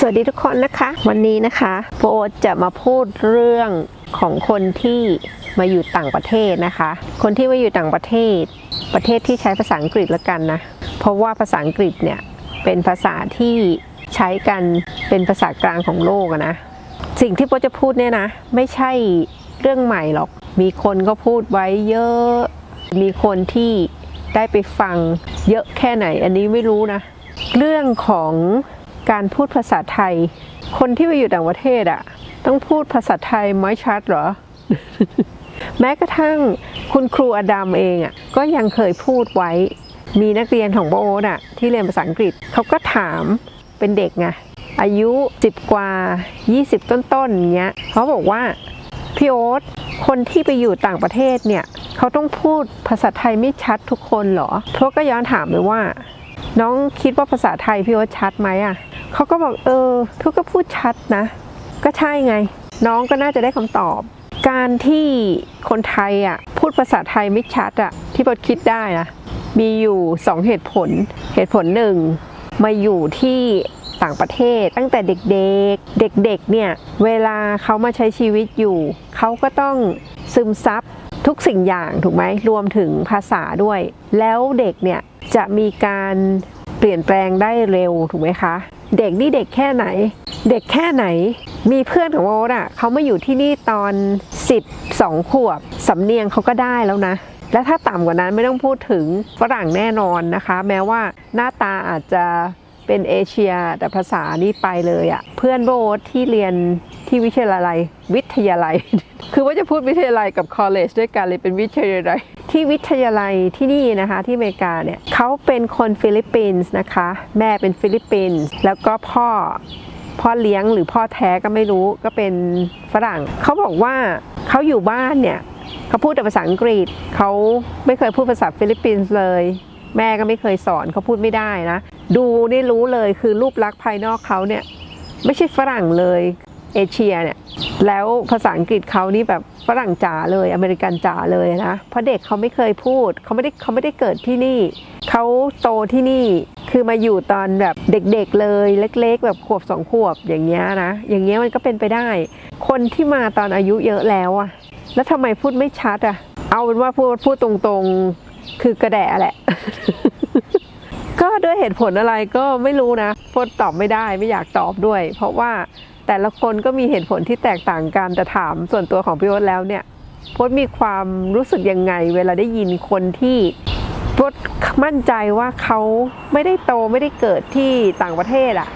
สวัสดีทุกคนนะคะ วันนี้นะคะโฟโอตจะมาพูดเรื่องของคนที่มาอยู่ต่างประเทศนะคะ คนที่มาอยู่ต่างประเทศ ประเทศที่ใช้ภาษาอังกฤษล้วกันนะ เพราะว่าภาษาอังกฤษเนี่ยเป็นภาษาที่ใช้กันเป็นภาษากลางของโลกนะ สิ่งที่โปจะพูดเนี่ยนะ ไม่ใช่เรื่องใหม่หรอก มีคนก็พูดไว้เยอะ มีคนที่ได้ไปฟังเยอะแค่ไหน อันนี้ไม่รู้นะ เรื่องของ การพูดภาษาไทย คนที่ไปอยู่ต่างประเทศอะต้องพูดภาษาไทยไม่ชัดเหรอ แม้กระทั่งคุณครูอดัมเองอะก็ยังเคยพูดไว้ มีนักเรียนของโบโอ๊ตอะที่เรียนภาษาอังกฤษเขาก็ถามเป็นเด็กไงอายุ 10 กว่า 20 ต้นๆเงี้ยเขาบอกว่าพี่โอ๊ตคนที่ไปอยู่ต่างประเทศเนี่ยเขาต้องพูดภาษาไทยไม่ชัดทุกคนเหรอพวกก็ย้อนถามไปว่า น้องคิดว่าภาษาไทยพี่โอ๊ตชัดไหมอะ เขาก็บอกเออทุกก็พูดชัดนะ ก็ใช่ไง น้องก็น่าจะได้คำตอบ การที่คนไทยอะพูดภาษาไทยไม่ชัดอะที่พอคิดได้นะมีอยู่สองเหตุผล เหตุผลหนึ่งมาอยู่ที่ต่างประเทศตั้งแต่เด็กๆ เด็กๆ เนี่ย เวลาเขามาใช้ชีวิตอยู่ เขาก็ต้องซึมซับทุกสิ่งอย่างถูกไหมรวมถึงภาษาด้วย แล้วเด็กเนี่ยจะมีการเปลี่ยนแปลงได้เร็วถูกไหมคะ เด็กนี่เด็กแค่ไหน เด็กแค่ไหน มีเพื่อนของโอ๊ตอะเขามาอยู่ที่นี่ตอน 12 ขวบ สำเนียงเขาก็ได้แล้วนะ และถ้าต่ำกว่านั้นไม่ต้องพูดถึงฝรั่งแน่นอนนะคะ แม้ว่าหน้าตาอาจจะ เป็นเอเชียแต่ภาษานี่ไปเลยอะ่ะ เพื่อนโบทที่เรียนที่วิทยาลัย วิทยาลัย คือว่าจะพูดวิทยาลัยกับคอลเลจด้วยกันเลยเป็นวิทยาลัย ที่วิทยาลัยที่นี่นะคะที่อเมริกาเนี่ยเขาเป็นคนฟิลิปปินส์นะคะ แม่เป็นฟิลิปปินส์แล้วก็พ่อพ่อเลี้ยงหรือพ่อแท้ก็ไม่รู้ก็เป็นฝรั่ง เขาบอกว่าเขาอยู่บ้านเนี่ยเขาพูดแต่ภาษาอังกฤษเขาไม่เคยพูดภาษาฟิลิปปินส์เลย แม่ก็ไม่เคยสอนเขาพูดไม่ได้นะ ดูนี่รู้เลยคือรูปลักษณ์ภายนอกเขาเนี่ย ไม่ใช่ฝรั่งเลยเอเชียเนี่ย แล้วภาษาอังกฤษเขานี่แบบฝรั่งจ๋าเลยอเมริกันจ๋าเลยนะ เพราะเด็กเขาไม่เคยพูดเขาไม่ได้เขาไม่ได้เกิดที่นี่ เขาโตที่นี่คือมาอยู่ตอนแบบเด็กๆเลยเล็ก ๆ แบบขวบสองขวบอย่างเงี้ยนะอย่างเงี้ยมันก็เป็นไปได้ คนที่มาตอนอายุเยอะแล้วอะแล้วทำไมพูดไม่ชัดอะเอาเป็นว่าพูดพูดตรงๆ คือกระแดะแหละ ก็ด้วยเหตุผลอะไรก็ไม่รู้นะพดตอบไม่ได้ไม่อยากตอบด้วย เพราะว่าแต่ละคนก็มีเหตุผลที่แตกต่างกันแต่ถามส่วนตัวของพี่โอ๊ตแล้วเนี่ยพดมีความรู้สึกยังไง เวลาได้ยินคนที่พดมั่นใจว่าเขาไม่ได้โตไม่ได้เกิดที่ต่างประเทศอะ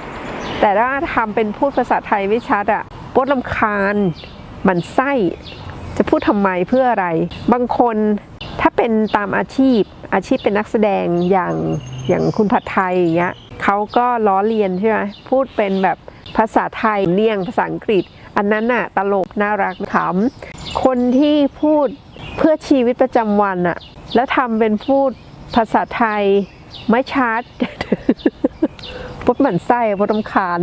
แต่ถ้าทำเป็นพูดภาษาไทยไม่ชัดอะพดลำคาญมันไส้จะพูดทำไมเพื่ออะไร บางคน ถ้าเป็นตามอาชีพ อาชีพเป็นนักแสดงอย่างอย่างคุณผัดไทยอย่างเงี้ยเขาก็ล้อเลียนใช่ไหมพูดเป็นแบบภาษาไทยเนียงภาษาอังกฤษ อันนั้นน่ะตลกน่ารักขำคนที่พูดเพื่อชีวิตประจำวันอะแล้วทำเป็นพูดภาษาไทยไม่ชัดปุ๊บหมันไส้ปุ๊บรำคาญ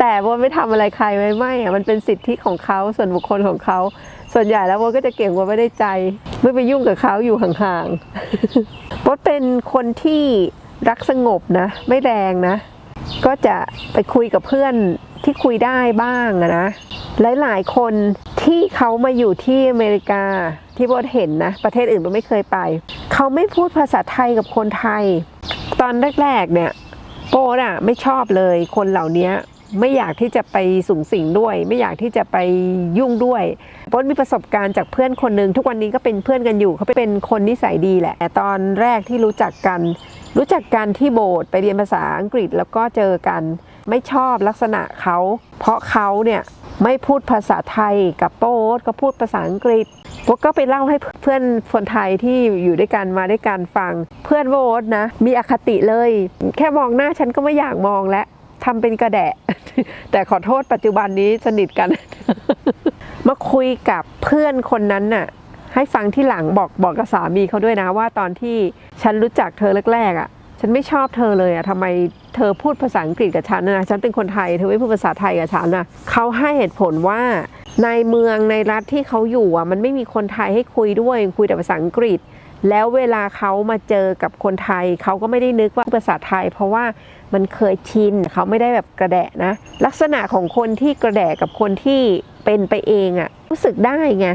แต่ว่าไม่ทำอะไรใครไม่ไม่อะมันเป็นสิทธิของเขาส่วนบุคคลของเขา ส่วนใหญ่แล้วว่าก็จะเก่งว่าไม่ได้ใจ ไม่ไปยุ่งกับเขาอยู่ห่างๆป๊ดเป็นคนที่รักสงบนะ ไม่แรงนะ ก็จะไปคุยกับเพื่อนที่คุยได้บ้างนะ หลายๆคนที่เขามาอยู่ที่อเมริกาที่โบทเห็นนะ ประเทศอื่นโบทไม่เคยไป เขาไม่พูดภาษาไทยกับคนไทย ตอนแรกๆเนี่ยโบทอะไม่ชอบเลยคนเหล่านี้ ไม่อยากที่จะไปสูงสิงด้วย ไม่อยากที่จะไปยุ่งด้วยโบทมีประสบการณ์จากเพื่อนคนหนึ่งทุกวันนี้ก็เป็นเพื่อนกันอยู่เขาเป็นคนนิสัยดีแหละแต่ตอนแรกที่รู้จักกัน รู้จักกันที่โบสถ์ไปเรียนภาษาอังกฤษแล้วก็เจอกัน ไม่ชอบลักษณะเขา เพราะเขาเนี่ยไม่พูดภาษาไทยกับโป๊ตก็พูดภาษาอังกฤษโป๊ตก็ไปเล่าให้เพื่อนคนไทยที่อยู่ด้วยกันมาด้วยกันฟัง เพื่อนโบ๊ตนะ มีอคติเลย แค่มองหน้าฉันก็ไม่อยากมองแล้วทำเป็นกระแดะ แต่ขอโทษปัจจุบันนี้สนิทกัน มาคุยกับเพื่อนคนนั้นน่ะให้ฟังที่หลังบอกบอกกับสามีเขาด้วยนะว่าตอนที่ฉันรู้จักเธอแรกๆอะ ฉันไม่ชอบเธอเลยอะทำไมเธอพูดภาษาอังกฤษกับฉันนะฉันเป็นคนไทยเธอไม่พูดภาษาไทยกับฉันนะเขาให้เหตุผลว่าในเมืองในรัฐที่เขาอยู่อะมันไม่มีคนไทยให้คุยด้วยคุยแต่ภาษาอังกฤษ แล้วเวลาเขามาเจอกับคนไทย เขาก็ไม่ได้นึกว่าภาษาไทย เพราะว่ามันเคยชินเขาไม่ได้แบบกระแดะนะ ลักษณะของคนที่กระแดะกับคนที่เป็นไปเองอะรู้สึกได้ไง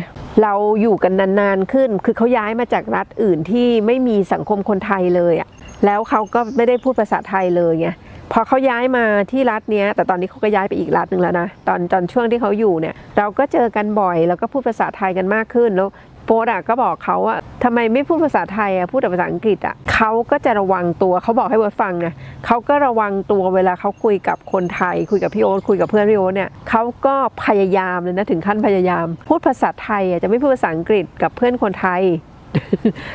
เราอยู่กันนานๆขึ้น คือเขาย้ายมาจากรัฐอื่นที่ไม่มีสังคมคนไทยเลยอะแล้วเขาก็ไม่ได้พูดภาษาไทยเลยไงพอเขาย้ายมาที่รัฐเนี้ยแต่ตอนนี้เขาก็ย้ายไปอีกรัฐหนึ่งแล้วนะตอนตอนช่วงที่เขาอยู่เนี่ยเราก็เจอกันบ่อย แล้วก็พูดภาษาไทยกันมากขึ้นแล้ว โปดอะก็บอกเขาว่าทำไมไม่พูดภาษาไทยอะพูดแต่ภาษาอังกฤษอะเขาก็จะระวังตัวเขาบอกให้โอ๊ตฟังนะเขาก็ระวังตัวเวลาเขาคุยกับคนไทย คุยกับพี่โอ๊ตคุยกับเพื่อนพี่โอ๊ตเนี่ยเขาก็พยายามเลยนะถึงขั้นพยายาม พูดภาษาไทยอะจะไม่พูดภาษาอังกฤษกับเพื่อนคนไทย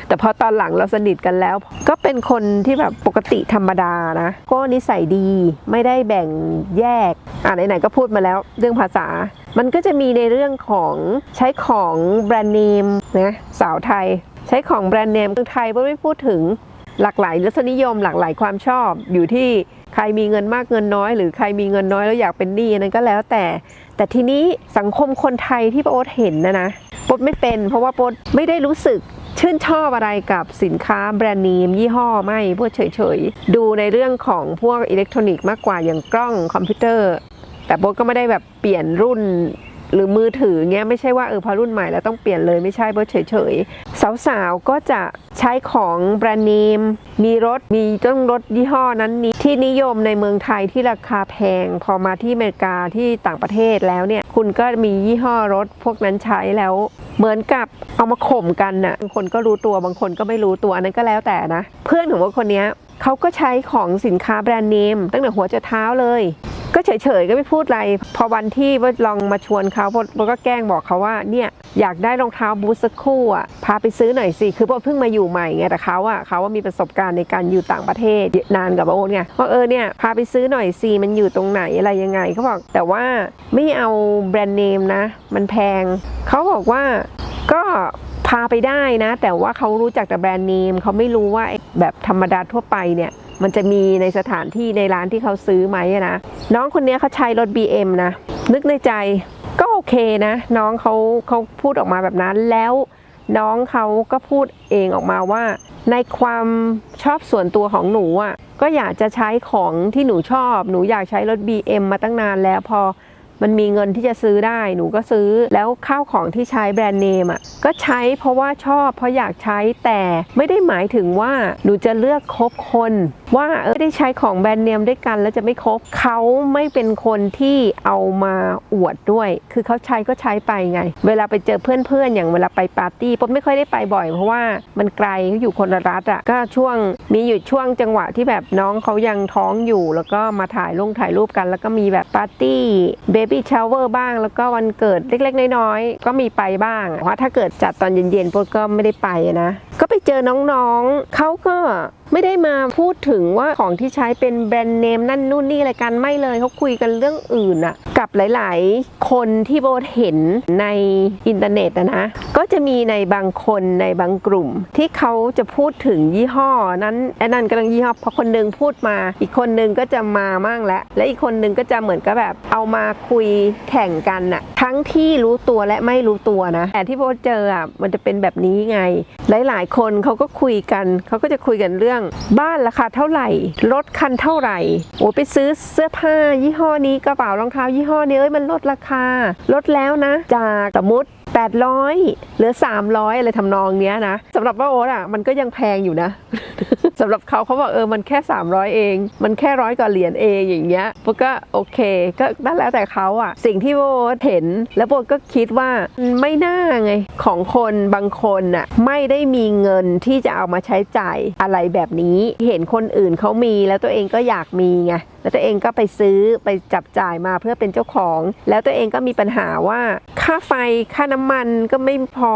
แต่พอตอนหลังเราสนิทกันแล้ว ก็เป็นคนที่แบบปกติธรรมดานะ ก็นิสัยดีไม่ได้แบ่งแยก อ่าไหนๆก็พูดมาแล้วเรื่องภาษา มันก็จะมีในเรื่องของใช้ของแบรนด์เนมนะสาวไทย ใช้ของแบรนด์เนมเมืองไทยก็ไม่พูดถึงหลากหลายรสนิยมหลากหลายความชอบอยู่ที่ใครมีเงินมากเงินน้อย หรือใครมีเงินน้อยแล้วอยากเป็นหนี้อันนั้นก็แล้วแต่ แต่ทีนี้สังคมคนไทยที่ป้าโอ๊ตเห็นนะนะโป๊ดไม่เป็น เพราะว่าโป๊ดไม่ได้รู้สึก ชื่นชอบอะไรกับสินค้าแบรนด์เนมยี่ห้อไม่พวกเฉยๆ ดูในเรื่องของพวกอิเล็กทรอนิกส์มากกว่าอย่างกล้องคอมพิวเตอร์ แต่โบ๊ก็ไม่ได้แบบเปลี่ยนรุ่นหรือมือถือเงี้ยไม่ใช่ว่าเออพอรุ่นใหม่แล้วต้องเปลี่ยนเลยไม่ใช่เพื่อเฉยๆ สาวๆ ก็จะ ใช้ของแบรนด์เนมมีรถมีต้องรถยี่ห้อนั้นนี้ที่นิยมในเมืองไทยที่ราคาแพง พอมาที่อเมริกาที่ต่างประเทศแล้วเนี่ย คุณก็มียี่ห้อรถพวกนั้นใช้แล้ว เหมือนกับเอามาข่มกันน่ะบางคนก็รู้ตัวบางคนก็ไม่รู้ตัวอันนั้นก็แล้วแต่นะ เพื่อนของว่าคนนี้เขาก็ใช้ของสินค้าแบรนด์เนมตั้งแต่หัวจนเท้าเลย ก็เฉยๆก็ไม่พูดอะไร พอวันที่ว่าลองมาชวนเขาโบก็แกล้งบอกเขาว่าเนี่ยอยากได้รองเท้าบูทสักคู่อะพาไปซื้อหน่อยสิคือโบเพิ่งมาอยู่ใหม่ไงแต่เขาอะเขาว่ามีประสบการณ์ในการอยู่ต่างประเทศนานกับโอ๊ตไงว่าเออเนี่ยพาไปซื้อหน่อยสิมันอยู่ตรงไหนอะไรยังไงเขาบอกแต่ว่าไม่เอาแบรนด์เนมนะ มันแพงเขาบอกว่าก็พาไปได้นะ แต่ว่าเขารู้จักแต่แบรนด์เนมเขาไม่รู้ว่าแบบธรรมดาทั่วไปเนี่ย มันจะมีในสถานที่ในร้านที่เขาซื้อไหมนะน้องคนนี้เขาใช้รถ BM นะ นึกในใจก็โอเคนะ น้องเขาเขาพูดออกมาแบบนั้นแล้วน้องเขาก็พูดเองออกมาว่า ในความชอบส่วนตัวของหนูอะก็อยากจะใช้ของที่หนูชอบ หนูอยากใช้รถ BM มาตั้งนานแล้วพอมันมีเงินที่จะซื้อได้หนูก็ซื้อแล้วข้าวของที่ใช้แบรนด์เนมอะก็ใช้เพราะว่าชอบเพราะอยากใช้แต่ไม่ได้หมายถึงว่าหนูจะเลือกคบคน ว่าเออได้ใช้ของแบรนด์เนมด้วยกันแล้วจะไม่คบเขาไม่เป็นคนที่เอามาอวดด้วย คือเขาใช้ก็ใช้ไปไง เวลาไปเจอเพื่อนๆ อย่างเวลาไปปาร์ตี้ผมไม่ค่อยได้ไปบ่อย เพราะว่ามันไกลเขาอยู่คนละรัฐอะก็ช่วงมีอยู่ช่วงจังหวะที่แบบน้องเขายังท้องอยู่ แล้วก็มาถ่ายลงถ่ายรูปกัน แล้วก็มีแบบปาร์ตี้เบบี้ชาวเวอร์บ้าง แล้วก็วันเกิดเล็กๆ น้อยๆก็มีไปบ้างเพราะถ้าเกิดจัดตอนเย็นๆพวกก็ไม่ได้ไปนะ ก็ไปเจอน้องๆเขาก็ไม่ได้มาพูดถึงว่าของที่ใช้เป็นแบรนด์เนมนั่นนู่นนี่อะไรกันไม่เลยเขาคุยกันเรื่องอื่นอะกับหลาย ๆ คนที่โบเห็นในอินเทอร์เน็ตนะก็จะมีในบางคนในบางกลุ่ม ที่เขาจะพูดถึงยี่ห้อนั้นไอ้นั่นกำลังยี่ห้อพอคนหนึงพูดมา อีกคนหนึงก็จะมามั่งแล้วและอีกคนหนึงก็จะเหมือนกับแบบเอามาคุยแข่งกันอะทั้งที่รู้ตัวและไม่รู้ตัวนะแต่ที่โบเจออะมันจะเป็นแบบนี้ไง หลาย ๆ คนเขาก็คุยกันเขาก็จะคุยกันเรื่อง บ้านราคาเท่าไหร่รถคันเท่าไหร่โอ้ไปซื้อเสื้อผ้ายี่ห้อนี้กระเป๋ารองเท้ายี่ห้อนี้เอ้ยมันลดราคาลดแล้วนะ จากสมมติ 800 เหลือ 300 อะไรทำนองเนี้ยนะสำหรับว่าโอ๊ตอะมันก็ยังแพงอยู่นะสำหรับเขาเขาบอกเออมันแค่ 300 เอง มันแค่ร้อยกว่าเหรียญเองอย่างเงี้ยโบก็โอเค ก็นั่นแล้วแต่เขาอะสิ่งที่โบเห็นแล้วโบก็คิดว่าไม่น่าไงของคนบางคนน่ะไม่ได้มีเงินที่จะเอามาใช้จ่ายอะไรแบบนี้ เห็นคนอื่นเขามีแล้วตัวเองก็อยากมีไงแล้วตัวเองก็ไปซื้อไปจับจ่ายมาเพื่อเป็นเจ้าของ แล้วตัวเองก็มีปัญหาว่า ค่าไฟค่าน้ำมันก็ไม่พอ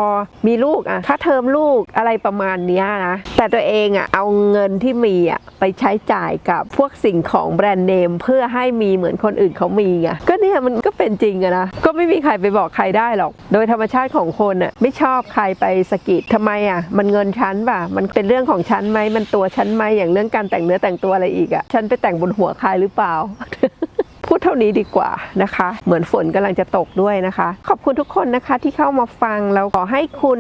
มีลูกอะค่าเทอมลูกอะไรประมาณนี้นะแต่ตัวเองอะเอาเเงินที่มีอะไปใช้จ่ายกับพวกสิ่งของแบรนด์เนมเพื่อให้มีเหมือนคนอื่นเขามีไงก็เนี่ยมันก็เป็นจริงอะนะ ก็ไม่มีใครไปบอกใครได้หรอก โดยธรรมชาติของคนอะไม่ชอบใครไปสกิดทำไมอะมันเงินฉันป่ะ มันเป็นเรื่องของฉันไหมมันตัวฉันไหมอย่างเรื่องการแต่งเนื้อแต่งตัวอะไรอีกอะฉันไปแต่งบนหัวใครหรือเปล่าพูดเท่านี้ดีกว่านะคะ เหมือนฝนกำลังจะตกด้วยนะคะ ขอบคุณทุกคนนะคะที่เข้ามาฟัง แล้วขอให้คุณ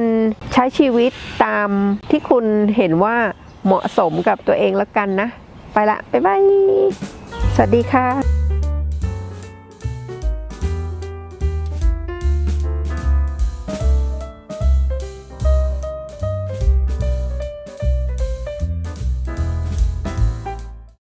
ใช้ชีวิตตามที่คุณเห็นว่า เหมาะสมกับตัวเองแล้วกันนะ ไปละ บ๊ายบาย สวัสดีค่ะ